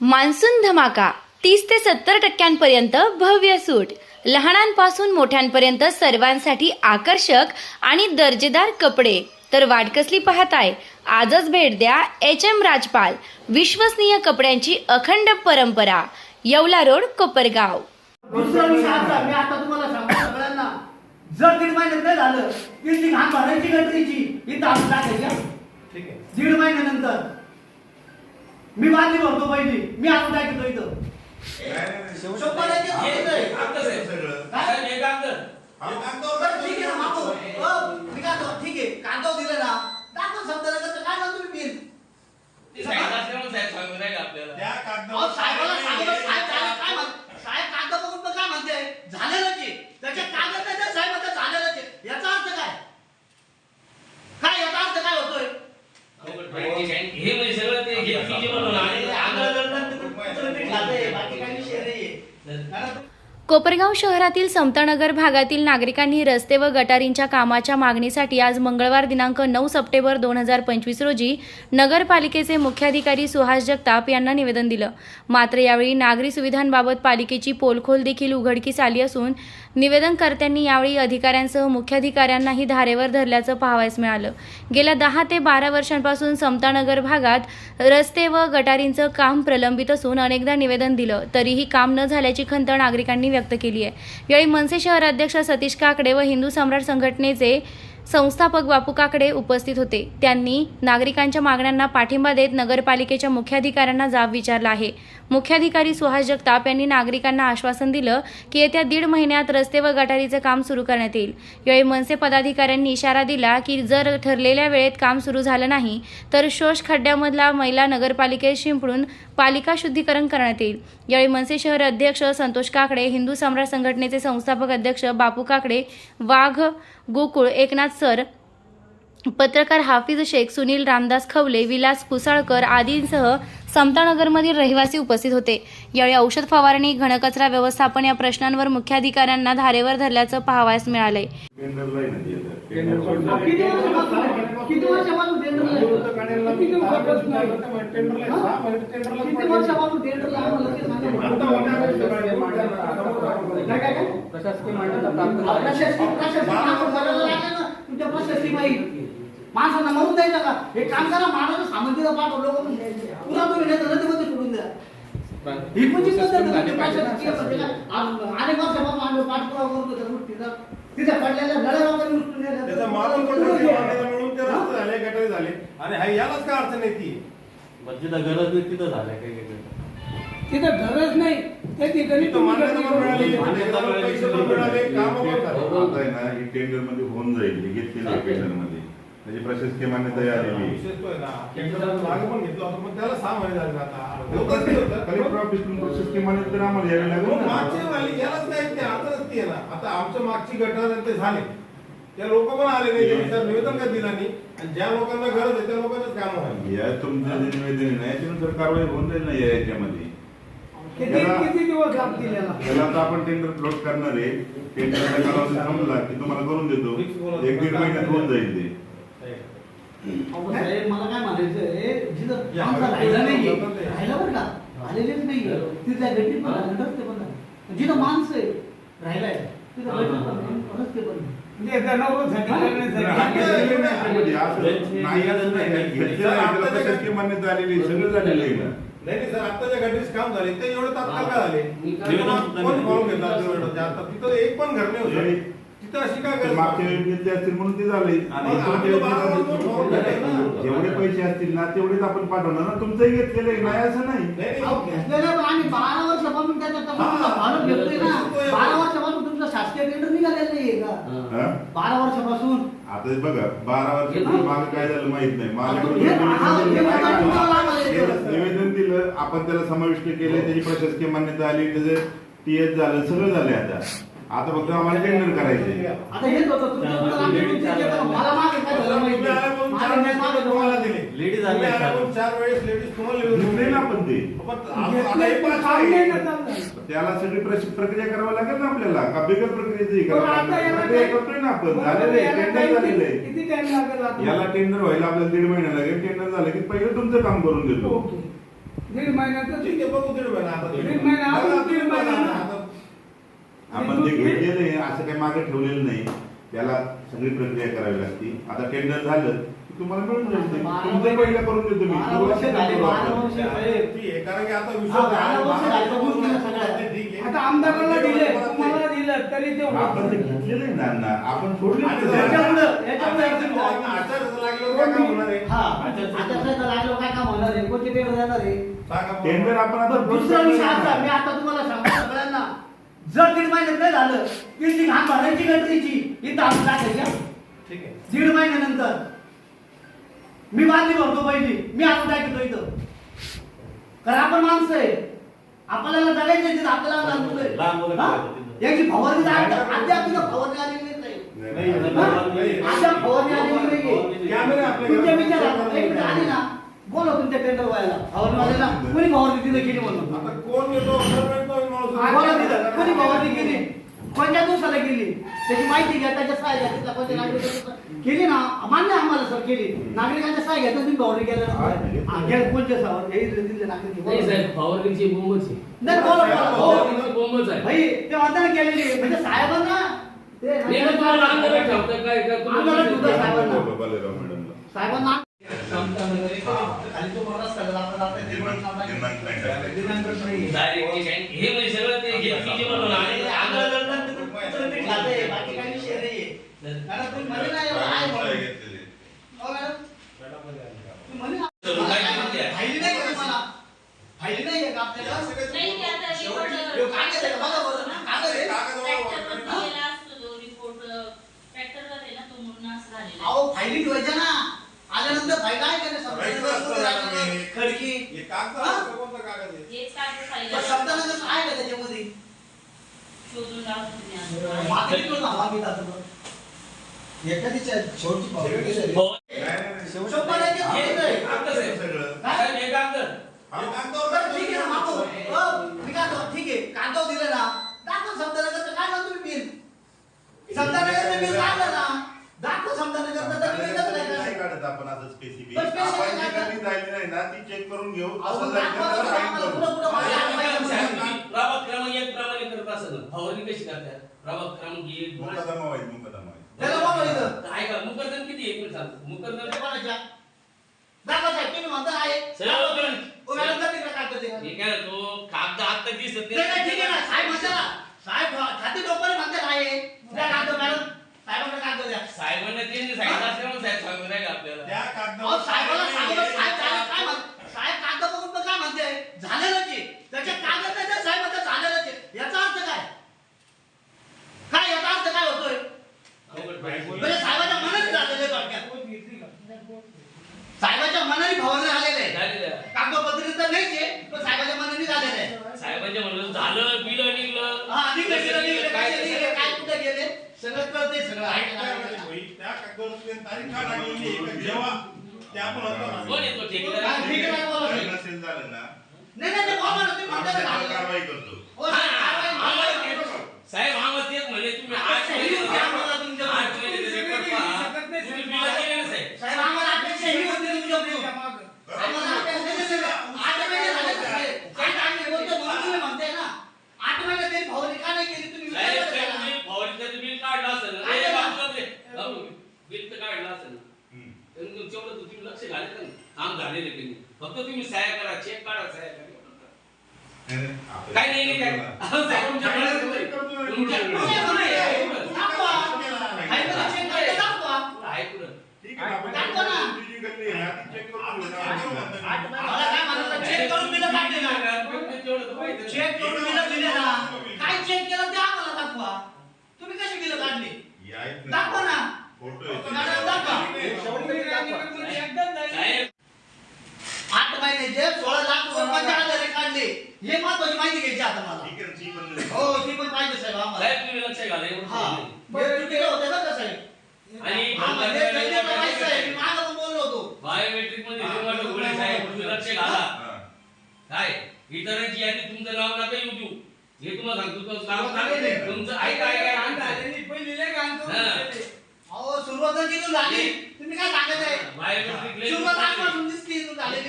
Monsoon धमाका तीस ते सत्तर टक्क्यांपर्यंत भव्य सूट. लहानांपासून मोठ्यांपर्यंत सर्वांसाठी आकर्षक आणि दर्जेदार कपडे. तर वाट कसली पाहताय? आजच भेट द्या एच एम राजपाल विश्वसनीय कपड्यांची अखंड परंपरा येवला रोड कोपरगाव. जर तीन महिन्यात झालं की ती घाण भरायची गटरीची काय म्हणतो मी बिल? त्या अहो, साहेबाला सांगितलं, साहेब त्याला काय म्हण- साहेब काय म्हणते झालेलंच आहे त्याच्या कागद नाही तर साहेब म्हणतात झालेलंच आहे याचा अर्थ काय काय याचा अर्थ काय होतोय हे म्हणजे सगळं ते घे- घे- घे म्हणून आणि आंधळं दळणं तुमचं पीठ खातंय, बाकी काही विषय नाहीये. कारण कोपरगाव शहरातील समतानगर भागातील नागरिकांनी रस्ते व गटारींच्या कामाच्या मागणीसाठी आज मंगळवार दिनांक नऊ सप्टेंबर दोन हजार पंचवीस रोजी नगरपालिकेचे मुख्याधिकारी सुहास जगताप यांना निवेदन दिलं. मात्र यावेळी नागरी सुविधांबाबत पालिकेची पोलखोल देखील उघडकीस आली असून निवेदनकर्त्यांनी यावेळी अधिकाऱ्यांसह मुख्याधिकाऱ्यांनाही धारेवर धरल्याचं पाहावयास मिळालं. गेल्या दहा ते बारा वर्षांपासून समतानगर भागात रस्ते व गटारींचं काम प्रलंबित असून अनेकदा निवेदन दिलं. तरीही काम न झाल्याची खंत नागरिकांनी व्यक्त केली आहे. यावेळी मनसे शहर अध्यक्ष सतीश काकडे व हिंदू सम्राट संघटनेचे संस्थापक बापू काकडे उपस्थित होते. त्यांनी नागरिकांच्या मागण्यांना पाठिंबा देत नगरपालिकेच्या मुख्याधिकाऱ्यांना जाब विचारला आहे. मुख्याधिकारी सुहास जगताप यांनी नागरिकांना आश्वासन दिलं की येत्या दीड महिन्यात रस्ते व गटारीचं काम सुरू करण्यात येईल. यावेळी मनसे पदाधिकाऱ्यांनी इशारा दिला की जर ठरलेल्या वेळेत काम सुरू झालं नाही तर शोष खड्ड्यामधला मैला नगरपालिकेत शिंपडून पालिका शुद्धीकरण करण्यात येईल. यावेळी मनसे शहर अध्यक्ष संतोष काकडे हिंदू सम्राट संघटनेचे संस्थापक अध्यक्ष बापू काकडे वाघ गोकुळ एकनाथ सर पत्रकार हाफिज शेख सुनील रामदास खवले विलास कुसाळकर आदींसह समतानगरमधील रहिवासी उपस्थित होते. यावेळी औषध फवारणी घनकचरा व्यवस्थापन या प्रश्नांवर मुख्याधिकाऱ्यांना धारेवर धरल्याचं पाहावयास मिळालंय. माणसं तुमच्या प्रशासकीय माहिती माणसांना मरून द्यायचं का? हे काम करा सामान तिथं पाठवलं करून पुन्हा तुम्ही नाही नदीमध्ये सोडून द्या. ही म्हणजे? आ- अनेक वर्षापासून आम्ही पाठपुरावा करतो त्या गोष्टीचा. तिथे पडलेल्या गळ्या वगैरे उचलून. त्याचा ते रस्ते झाले गटारी झाले. आणि हा यालाच काय अडचण आहे ती? जिथं गरज नाही तिथं झालंय काही काही. तिथं गरज नाही. त्या ठिकाणी ही टेंडरमध्ये होऊन जाईल. ही घेतलेली टेंडरमध्ये. त्याची प्रशासकीय मान्यता आलेली आहे. विशेष तो आहे ना टेंडर मागे पण घेतलं होतं पण त्याला सहा महिने झाले आता. नाही प्रशासकीय मान्यता आम्हाला लागेल आमच्या मागची गटार ते झाले. त्या लोक पण आले नाही निवेदन काय दिलं नाही? आणि ज्या लोकांना गरज आहे त्या लोकांनाच काम व्हायला या तुमचं जे निवेदन आहे ना याच्यानुसार कारवाई होऊन जाईल ना या याच्यामध्ये. किती दिवस लागतील याला त्याला आता आपण टेंडर फ्लोट करणार आहे. टेंडरचा कालावधी संपला की तुम्हाला करून देतो. एक दीड महिन्यात होऊन जाईल ते. मला काय म्हणायचं आहे, जिथं राहिला ते- राहिला बरं का? आलेलेच नाहीये. तिथल्या गड्डीत पण झालं, रस्ते पण. जिथं माणसं आहे राहिलाय तिथं झाले, रस्ते पण. म्हणजे म्हणजे नाही नाही. मान्यता आलेली सगळं झालेलं आहे ना. नाही नाही सर काम झाले. ते एवढे तात्काळ का झाले? कोण. फॉलो घेतला एवढं आता तिथं एक पण घर नाही होतं. तिथं अशी काय ते गरज मागच्या वेळी घेतले असतील म्हणून ते झाले. जेवढे पैसे असतील ना तेवढेच आपण पाठवणार ना. तुमचंही घेतलेलं आहे नाही असं नाही. घेतलेलं पण आम्ही बारा वर्षापासून त्याचा घेतोय ना. बारा वर्षापासून तुमचं शासकीय टेंडर निघालेलं नाहीये का? हा? बारा वर्षापासून. आता हे बघा बारा वर्ष मागे काय झालं माहीत नाही. निवेदन दिलं आपण त्याला समाविष्ट केले त्याची प्रशासकीय मान्यता आली त्याचं टीएस झालं सगळं झालं आता. आता फक्त आम्हाला टेंडर करायचे चार वेळेस लेडीज तुम्हाला आपण ते. हे. त्याला सगळी प्रक्रिया करावी लागेल ना आपल्याला. का बिगर प्रक्रियेची काय- करतोय ना आपण. बरोबर, झालेलं आहे. टेंडर झालेलं आहे? याला टेंडर व्हायला आपल्याला दीड महिना लागेल. टेंडर झालं की पहिलं तुमचं काम करून देतो. दीड महिन्याचं ठीक आहे बघू दीड महिना आता दीड महिना, अजून दीड महिना. आता आपण ते घेतलेलं आहे असं काही मागे ठेवलेलं नाही त्याला सगळी प्रक्रिया करावी लागते आता टेंडर झालं की तुम्हाला मिळून जाईल ते. तुमचं पहिलं करून देतो मी बारा वर्ष झाली, बारा वर्ष झाली. ठीक आहे कारण की आता हा, विश्वास बारा आहे. वर्ष झाली, तर बोलू नका बारा सगळं. ठीक आहे. आता आमदाराला दिले तुम्हाला दिलं तरी ते आपण ते घेतलेलं आहे ना अण्णा. आपण सोडले आणि नाही. लागल्यावर काय होणार आहे हा आता सध्या लागलो काय होणार आहे कोणते टेंडर जाणार आहे सांगा. टेंडर आपण आता दुसरा विषय असा मी आता तुम्हाला सांगतो सगळ्यांना जर दीड महिन्यात नाही झालं की ती घाण भरायची गटरीची ही दाबून टाकायची हा. ठीक आहे दीड महिन्यानंतर मी बांधली भरतो पहिली मी आता टाकतो इथं कारण आपण माणसं आहे आपल्याला जगायचं आहे तिथं आपल्याला लहान मुलं आहे. लहान मुलं हा? खेळतात तिथं. याची फवारणी अद्याप अद्याप तिथं फवारणी आलेली नाही नाही, नाही, हा? नाही. अद्याप फवारणी आलेली कॅमेरे आपल्या तुमच्या घरात- विचारात एक मिनिट आली ना बोला तुमच्या टेंडर व्हायला? फवारणीवाल्याला कोणी फवारणी तिथं केली म्हणून? आता कोण येतो? सर्व येतो. माणूस. बोला तिथं कोणी फवारणी केली कोणत्या दिवसाला केली त्याची माहिती घ्या त्याच्या सहाय्या घ्या. तिथल्या कोणत्या नागरिकाच्या केली ना? मान्य आम्हाला सर केली. नागरिकांच्या सहाय्या तुम्ही फवारणी केल्या घ्या कोणत्या सहावर हे दिले नागरिक. नाही साहेब फवारणीची बोंबच आहे. नाही बोला बोला हो. फवारणीची बोंबच आहे. भाई ते म्हणताना केलेली म्हणजे साहेबांना. साहेबांना हे म्हणजे सगळं ते जे जे आणि अहो फायली ठेवायच्या ना. आल्यानंतर फायदा आहे का नाही. खडकी हे कागद हा? असतं, कोणतं कागद आहे? हेच कागद फाईल पण शब्दानंतर आहे का त्याच्यामध्ये शोधून लावतो आता. एखादीच्या शेवटची. हो. नाही, नाही, नाही. हे- आहे. आहे. सगळं. साहेब, हे. हे कागदावर बरं, ठीक आहे ना मागो. हो, मी काय म्हणतो, ठीक आहे कागद दिलं ना दाखव समजानगरचं काय म्हणतो तुम्ही बिल समजानगरचं बिल काढलं ना दाखव तर? पण specific आपण जी काढत. कमी झाली नाही ना ती चेक करून घेऊ असं बरं, फाईन आम्हाला करू. प्रभाग क्रमांक एक प्रमाणे करत फवारणी कशी करतात प्रभाग क्रमांक मुकदमा मुकदमा. त्याला. ऐका किती मिनिट सांगतो म्हणता. हे काय तो कागद आता दिसत नाही, नाही, ठीक आहे ना. साहेब म्हणता छाती डोक्याने म्हणतात आहे. मॅडम. साहेबांकडे कागद द्या. साहेबांना त्यांनी सांगितलं असल्यामुळे साहेब सांगून राहिले आपल्याला त्या कागदावर साहेबाला सांगितलं, साहेब झालं, काय म्हण- साहेब कागद बघून तर काय म्हणते झालेलंच आहे. त्याच्या कागद नाही तर साहेब म्हणतात झालेलंच आहे. याचा अर्थ काय काय याचा अर्थ काय होतोय अवघड पाहिजे. म्हणजे साहेबाच्या मनाने झालेलं आहे थोडक्यात. साहेबाच्या मनाने फवारणी झालेलं आहे झालेलं आहे. कागदपत्री तर नाहीच आहे पण साहेबाच्या मनाने झालेलं आहे साहेबांच्या म्हणलं झालं बिलं निघलं हा निघले निघले निघले काय कसे निघले काय कुठे गेले सगळं कळतंय सगळं काय आहे काय का? होईल? त्या कागदावर तुम्ही तारीख का टाकलेली आहे? का जेव्हा ते आपण म्हणतो कोण ना. येतो ठेकेदार काय ठीक आहे, काय बोला. काही नसेल झालं ना नाही नाही नाही, बोला ना, तुम्ही म्हणता आम्ही ना त्याच्यावर झालेलं. कारवाई करतो हो, हा, साहेब, आम्हाला कारवाई ते- करा. साहेब आम्हाला तेच म्हणे तुम्ही आठ सही महिने होती आम्हाला तुमच्या आठ महिने ते रेकॉर्ड पहा. तुम्ही बिलं केले ना साहेब साहेब आम्हाला अपेक्षा ही होती तुमच्याकडून आम्हाला अपेक्षा ही होती. आठ महिने झाले तर साहेब. साहेब, आम्ही बोलतो म्हणून तुम्ही म्हणताय ना आठ महिने तरी फवारणी का नाही केली तुम्ही साहेब विचार साहेब, करा. तुम्ही फवारणीचं बिल काढलं असेल ना काढलं ए, ना. बाजूला ते. बाबू, बिल तर काढलं असेल ना हम्म. तर तुमच्याकडे तर तुम्ही लक्ष घालायचं ना काम झालेलं की नाही? फक्त तुम्ही सहाय्य करा चेक काढा सहाय्य करा. नाही, नाही, काय? नाही काय तुमच्या- चेक कुठं? ठीक आहे ना, आपण चेक करून बिलं काढले ना तेवढं तर पाहिजे. चेक करून बिलं दिले ना काय चेक केलं ते आम्हाला दाखवा तुम्ही कशी बिलं काढली ही आहेत ना. दाखवा ना फोटो आहे. मॅडम दाखवा साहेब आठ महिन्याचे सोळा लाख रुपये कोणत्या आधारे काढले हे महत्वाची माहिती घ्यायची आता मला ठीक आहे ना, ती पण नाही. हो ती पण पाहिजे साहेब आम्हाला साहेब तुम्ही लक्ष घाला एवढं हा नाही. हे चुकीचं होतं बरं का साहेब आणि हा, म्हणजे पहिले तर माहिती आहे, मी मागं पण बोललो होतो बायोमेट्रिकमध्ये रिमोट घोडे साहेब तुम्ही लक्ष घाला हा. काय इतरांची यादी तुमचं नाव नका येऊ देऊ हे तुम्हाला सांगतो तो नाव. तुमचं ऐका हा. अहो झाली. तुम्ही काय सांगत आहे? सुरुवात आजपासून दिसली झालेली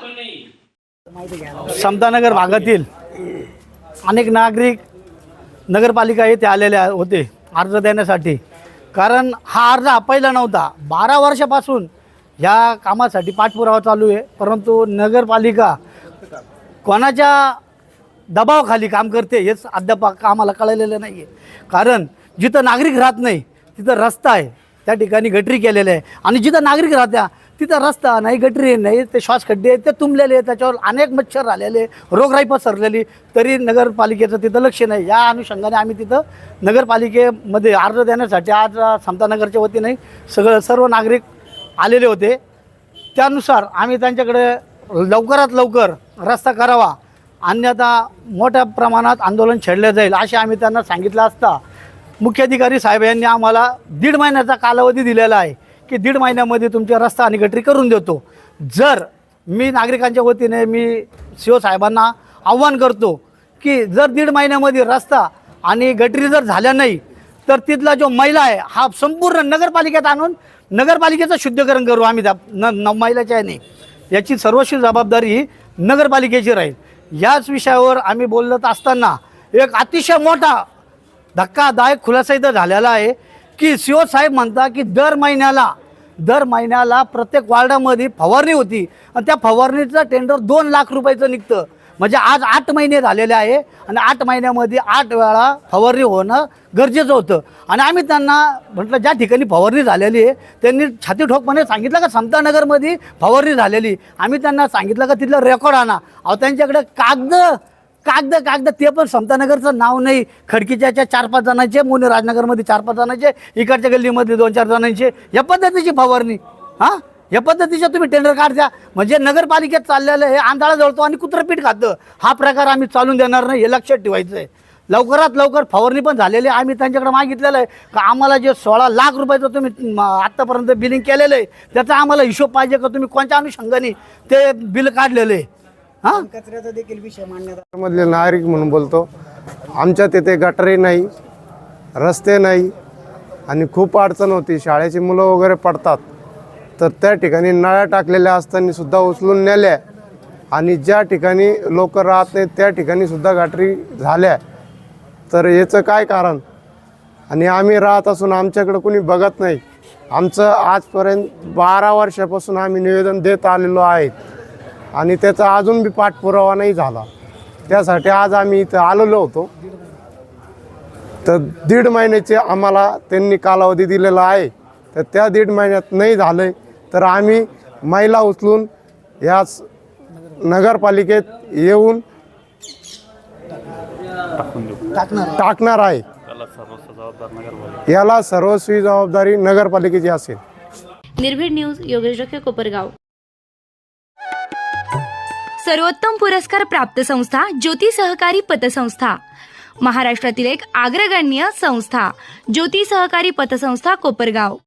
पण नाही. समतानगर भागातील अनेक नागरिक नगरपालिका येथे आलेले होते अर्ज देण्यासाठी. कारण हा अर्ज हा पहिला नव्हता. बारा वर्षापासून ह्या कामासाठी पाठपुरावा चालू आहे. परंतु नगरपालिका कोणाच्या दबावाखाली काम करते हेच अद्याप आम्हाला कळलेलं नाही आहे कारण जिथं नागरिक राहत नाही तिथं रस्ता आहे. त्या ठिकाणी गटरी केलेल्या आहे. आणि जिथं नागरिक राहत्या तिथं रस्ता नाही गटरी नाही ते श्वास खड्डे आहेत, ते तुंबलेले आहेत, त्याच्यावर अनेक मच्छर आलेले रोगराई पसरलेली. तरी नगरपालिकेचं तिथं लक्ष नाही. या अनुषंगाने आम्ही तिथं नगरपालिकेमध्ये अर्ज देण्यासाठी आज अ, समतानगरच्या वतीने सगळं सर्व नागरिक आलेले होते. त्यानुसार आम्ही त्यांच्याकडे लवकरात लवकर रस्ता करावा. अन्यथा मोठ्या प्रमाणात आंदोलन छेडलं जाईल असे आम्ही त्यांना सांगितलं असता. मुख्याधिकारी साहेब यांनी आम्हाला दीड महिन्याचा कालावधी दिलेला आहे की दीड महिन्यामध्ये तुमचे रस्ता आणि गटरी करून देतो. जर मी नागरिकांच्या वतीने मी सी ओ साहेबांना आव्हान करतो की जर दीड महिन्यामध्ये रस्ता आणि गटरी जर झाल्या नाही तर तिथला जो मैला आहे हा संपूर्ण नगरपालिकेत आणून नगरपालिकेचं शुद्धीकरण करू आम्ही त्या न महिलाच्या मैलाच्या याने. याची सर्वस्वी जबाबदारी ही नगरपालिकेची राहील. याच विषयावर आम्ही बोलत असताना एक अतिशय मोठा धक्कादायक खुलासा इथं झालेला आहे की सी ओ साहेब म्हणता की दर महिन्याला दर महिन्याला प्रत्येक वार्डामध्ये फवारणी होती. आणि त्या फवारणीचं टेंडर दोन लाख रुपयाचं निघतं. म्हणजे आज आठ महिने झालेले आहे आणि आठ महिन्यामध्ये आठ वेळा फवारणी होणं गरजेचं होतं. आणि आम्ही त्यांना म्हटलं ज्या ठिकाणी फवारणी झालेली आहे त्यांनी छाती ठोकपणे सांगितलं का समतानगरमध्ये फवारणी झालेली. आम्ही त्यांना सांगितलं का तिथलं रेकॉर्ड आणा. अहो त्यांच्याकडे कागद कागद कागद ते पण समतानगरचं नाव नाही. खडकीच्या चार पाच जणांचे मोने राजनगरमध्ये चार पाच जणांचे इकडच्या गल्लीमध्ये दोन चार जणांचे या पद्धतीची फवारणी. हां? या पद्धतीच्या तुम्ही टेंडर काढता म्हणजे नगरपालिकेत चाललेलं हे आंधळा जळतो आणि कुत्रपीठ खातं. हा प्रकार आम्ही चालून देणार नाही हे लक्षात ठेवायचं आहे लवकरात लवकर फवारणी पण झालेली आहे. आम्ही त्यांच्याकडे मागितलेलं आहे का आम्हाला जे सोळा लाख रुपयाचं तुम्ही म, आत्तापर्यंत बिलिंग केलेलं आहे त्याचा आम्हाला हिशोब पाहिजे का तुम्ही कोणत्या अनुषंगाने ते बिल काढलेलं आहे? हां? मधले नागरिक म्हणून बोलतो आमच्या तिथे गटारी नाही रस्ते नाही आणि खूप अडचण होती. शाळेची मुलं वगैरे पडतात. तर त्या ठिकाणी नळ्या टाकलेल्या असताना सुद्धा उचलून नेल्या. आणि ज्या ठिकाणी लोक राहत नाहीत त्या ठिकाणी सुद्धा गाठरी झाल्या. तर याचं काय कारण? आणि आम्ही राहत असून आमच्याकडं कोणी बघत नाही. आमचं आजपर्यंत बारा वर्षापासून आम्ही निवेदन देत आलेलो आहे. आणि त्याचा अजून बी पाठपुरावा नाही झाला. त्यासाठी आज आम्ही इथं आलेलो होतो. तर दीड महिन्याचे आम्हाला त्यांनी कालावधी दिलेला आहे. तर त्या दीड महिन्यात नाही झालं तर आम्ही महिला उचलून याच नगरपालिकेत येऊन टाकणार आहे. याला सर्वस्वी जबाबदारी नगरपालिकेची असेल. निर्भीड न्यूज योगेश डोके कोपरगाव. सर्वोत्तम पुरस्कार प्राप्त संस्था ज्योती सहकारी पतसंस्था. महाराष्ट्रातील एक अग्रगण्य संस्था ज्योती सहकारी पतसंस्था कोपरगाव.